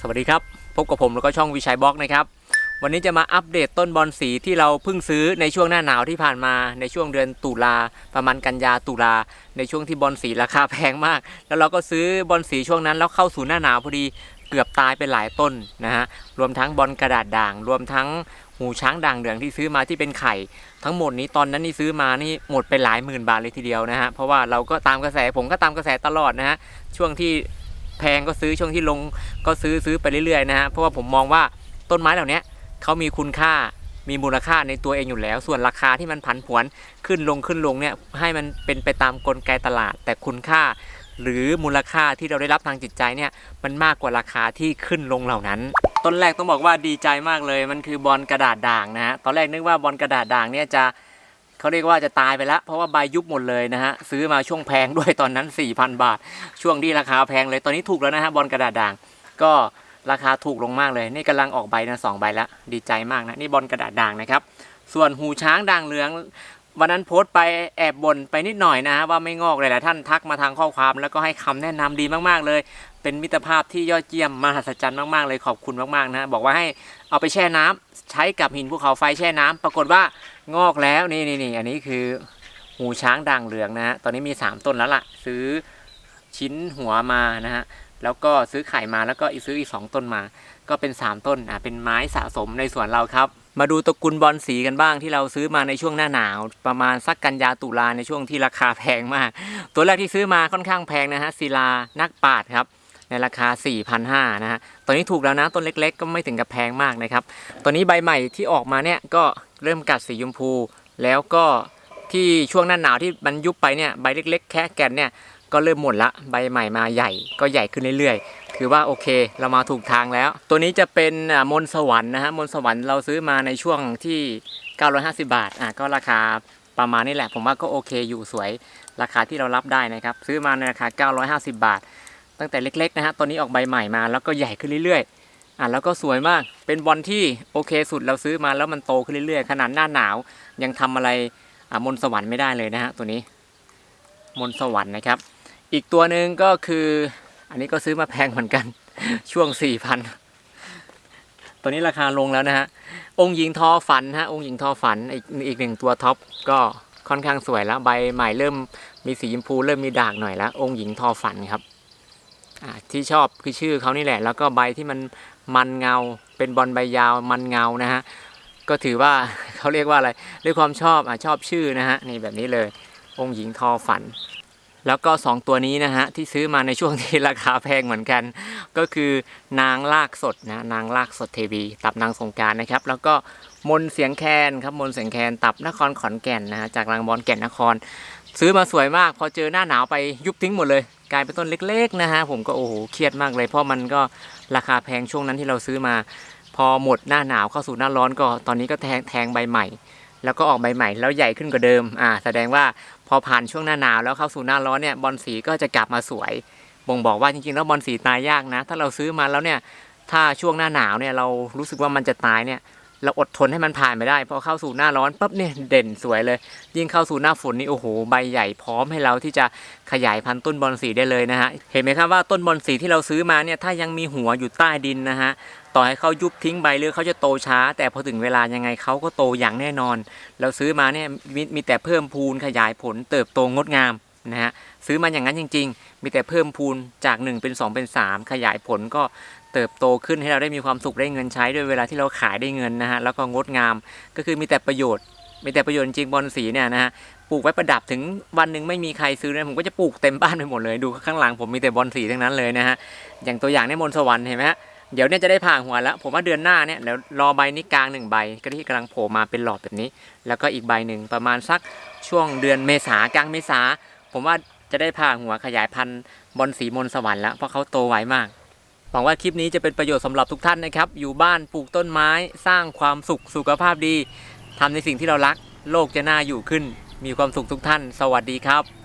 สวัสดีครับ พบกับผมแล้วก็ช่องวิชัยบล็อกนะครับ วันนี้จะมาอัปเดตต้นบอลสีที่เราเพิ่งซื้อในช่วงหน้าหนาวที่ผ่านมาในช่วงเดือนตุลาประมาณกันยาตุลาในช่วงที่บอลสีราคาแพงมาก แล้วเราก็ซื้อบอลสีช่วงนั้นแล้วเข้าสู่หน้าหนาวพอดีเกือบตายไปหลายต้นนะฮะรวมทั้งบอลกระดาษด่าง รวมทั้งหูช้างด่างเหลืองที่ซื้อมาที่เป็นไข่ ทั้งหมดนี้ตอนนั้นนี่ซื้อมานี่หมดไปหลายหมื่นบาทเลยทีเดียวนะฮะเพราะว่าเราก็ตามกระแสผมก็ตามกระแสตลอดนะฮะช่วงที่ แพงก็ซื้อช่วงที่ลงก็ซื้อซื้อไปเรื่อยๆนะฮะเพราะว่าผมมองว่าต้นไม้เหล่านี้เขามีคุณค่ามีมูลค่าในตัวเองอยู่แล้ว ส่วนราคาที่มันผันผวนขึ้นลงขึ้นลงเนี่ยให้มันเป็นไปตามกลไกตลาด แต่คุณค่าหรือมูลค่าที่เราได้รับทางจิตใจเนี่ยมันมากกว่าราคาที่ขึ้นลงเหล่านั้น ต้นแรกต้องบอกว่าดีใจมากเลย มันคือบอลกระดาษด่างนะฮะตอนแรกนึกว่าบอลกระดาษด่างเนี่ยจะ เขาเรียกว่าจะตายไปแล้ว เพราะว่าใบยุบหมดเลยนะฮะ ซื้อมาช่วงแพงด้วยตอนนั้น 4,000 บาท ช่วงที่ราคาแพงเลยตอนนี้ถูกแล้วนะฮะบอลกระดาษด่าง ก็ราคาถูกลงมากเลย นี่กำลังออกใบนะสองใบแล้วดีใจมากนะนี่บอลกระดาษด่างนะครับ ส่วนหูช้างด่างเหลืองวันนั้นโพสต์ไปแอบบนไปนิดหน่อยนะฮะว่าไม่งอกเลยแหละท่านทักมาทางข้อความ แล้วก็ให้คำแนะนำดีมากๆเลย เป็นมิตรภาพที่ยอดเยี่ยมมหัศจรรย์มากๆเลยขอบคุณมากๆนะฮะบอกว่าให้เอาไปแช่น้ำใช้กับหินภูเขาไฟแช่น้ำปรากฏว่า งอกแล้วนี่นี่นี่อันนี้คือหูช้างด่างเหลืองนะฮะตอนนี้มี 3 ต้นแล้วล่ะ ซื้อชิ้นหัวมานะฮะแล้วก็ซื้อไข่มาแล้วก็อีกซื้ออีก 2 ต้นมา ก็เป็น 3 ต้นอะเป็นไม้สะสมในสวนเราครับ มาดูตระกูลบอลสีกันบ้างที่เราซื้อมาในช่วงหน้าหนาว ประมาณสักกันยาตุลาในช่วงที่ราคาแพงมาก ตัวแรกที่ซื้อมาค่อนข้างแพงนะฮะศิลานักปาดครับ ในราคา 4,500นะฮะตอนนี้ถูกแล้วนะต้นเล็กๆ ก็ไม่ถึงกับแพงมากนะครับตัวนี้ใบใหม่ที่ออกมาเนี่ยก็เริ่มกัดสีชมพู แล้วก็ที่ช่วงหน้าหนาวที่มันยุบไปเนี่ยใบเล็ก ๆ แค่แกนเนี่ยก็เริ่มหมดละใบใหม่มาใหญ่ก็ใหญ่ขึ้นเรื่อยๆ ถือว่าโอเคเรามาถูกทางแล้ว ตัวนี้จะเป็นมนสวรรค์นะฮะมนสวรรค์เราซื้อมาในช่วงที่ 950 บาทอะก็ราคาประมาณนี้แหละ ผมว่าก็โอเคอยู่สวยราคาที่เรารับได้นะครับ ซื้อมาในราคา 950 บาท ตั้งแต่เล็กๆนะฮะตอนนี้ออกใบใหม่มาแล้วก็ใหญ่ขึ้นเรื่อยๆอะแล้วก็สวยมากเป็นบอลที่โอเคสุดเราซื้อมาแล้วมันโตขึ้นเรื่อยๆ ขนาดหน้าหนาวยังทำอะไรอะมนสวรรค์ไม่ได้เลยนะฮะตัวนี้ มนสวรรค์นะครับ อีกตัวหนึ่งก็คือ อันนี้ก็ซื้อมาแพงเหมือนกัน ช่วง4,000ตัวนี้ราคาลงแล้วนะฮะองค์หญิงทอฝันฮะองค์หญิงทอฝันอีกอีกหนึ่งตัวท็อปก็ค่อนข้างสวยแล้วใบใหม่เริ่มมีสีชมพูเริ่มมีด่างหน่อยแล้วองค์หญิงทอฝันครับ ที่ชอบคือชื่อเขานี่แหละ แล้วก็ใบที่มันมันเงา เป็นบอลใบยาวมันเงานะฮะก็ถือว่าเขาเรียกว่าอะไรด้วยความชอบอะชอบชื่อนะฮะนี่แบบนี้เลย องค์หญิงทอฝัน แล้วก็ 2 ตัวนี้นะฮะที่ซื้อมาในช่วงที่ราคาแพงเหมือนกัน ก็คือนางลากสดนะนางลากสดเทวี ตับนางสงการนะครับ แล้วก็มนเสียงแคนครับมนเสียงแคนตับนครขอนแก่นนะฮะจากรางบอลแก่นนคร ซื้อมาสวยมาก พอเจอหน้าหนาวไปยุบทิ้งหมดเลย กลายเป็นต้นเล็กๆนะฮะผมก็โอ้โหเครียดมากเลย เพราะมันก็ราคาแพงช่วงนั้นที่เราซื้อมา พอหมดหน้าหนาวเข้าสู่หน้าร้อนก็ตอนนี้ก็แทงแทงใบใหม่ แล้วก็ออกใบใหม่แล้วใหญ่ขึ้นกว่าเดิมอ่าแสดงว่าพอผ่านช่วงหน้าหนาวแล้วเข้าสู่หน้าร้อนเนี่ยบอลสีก็จะกลับมาสวย บ่งบอกว่าจริงๆแล้วบอลสีตายยากนะ ถ้าเราซื้อมาแล้วเนี่ยถ้าช่วงหน้าหนาวเนี่ยเรารู้สึกว่ามันจะตายเนี่ย เราอดทนให้มันผ่านไปได้พอเข้าสู่หน้าร้อนปั๊บเนี่ยเด่นสวยเลย ยิ่งเข้าสู่หน้าฝนนี่โอ้โหใบใหญ่พร้อมให้เราที่จะขยายพันธุ์ต้นบอลสีได้เลยนะฮะเห็นไหมครับว่าต้นบอลสีที่เราซื้อมาเนี่ยถ้ายังมีหัวอยู่ใต้ดินนะฮะต่อให้เขายุบทิ้งใบหรือเขาจะโตช้า แต่พอถึงเวลายังไงเขาก็โตอย่างแน่นอน เราซื้อมาเนี่ยมมีแต่เพิ่มพูนขยายผลเติบโตงดงาม นะฮะซื้อมาอย่างนั้นจริง ๆ มีแต่เพิ่มพูนจาก 1 เป็น 2 เป็น 3 ขยายผลก็เติบโตขึ้นให้เราได้มีความสุขได้เงินใช้ด้วยเวลาที่เราขายได้เงินนะฮะแล้วก็งดงามก็คือมีแต่ประโยชน์ มีแต่ประโยชน์จริงบอลสีเนี่ยนะฮะปลูกไว้ประดับถึงวันหนึ่งไม่มีใครซื้อเนี่ยผมก็จะปลูกเต็มบ้านไปหมดเลยดูข้างหลังผมมีแต่บอลสีทั้งนั้นเลยนะฮะอย่างตัวอย่างเนี่ยมนสวรรค์เห็นไหมฮะเดี๋ยวเนี่ยจะได้ผ่าหัวแล้ว ผมว่าเดือนหน้าเนี่ยเดี๋ยวรอใบนี้กลางหนึ่งใบก็ที่กำลังโผล่มาเป็นหลอดแบบนี้ แล้วก็อีกใบหนึ่งประมาณสักช่วงเดือนเมษากลางเมษา ผมว่าจะได้ผ่าหัวขยายพันธุ์บอลสีมนต์สวรรค์แล้วเพราะเขาโตไวมาก หวังว่าคลิปนี้จะเป็นประโยชน์สำหรับทุกท่านนะครับ อยู่บ้านปลูกต้นไม้สร้างความสุขสุขภาพดีทำในสิ่งที่เรารัก โลกจะน่าอยู่ขึ้น มีความสุขทุกท่าน สวัสดีครับ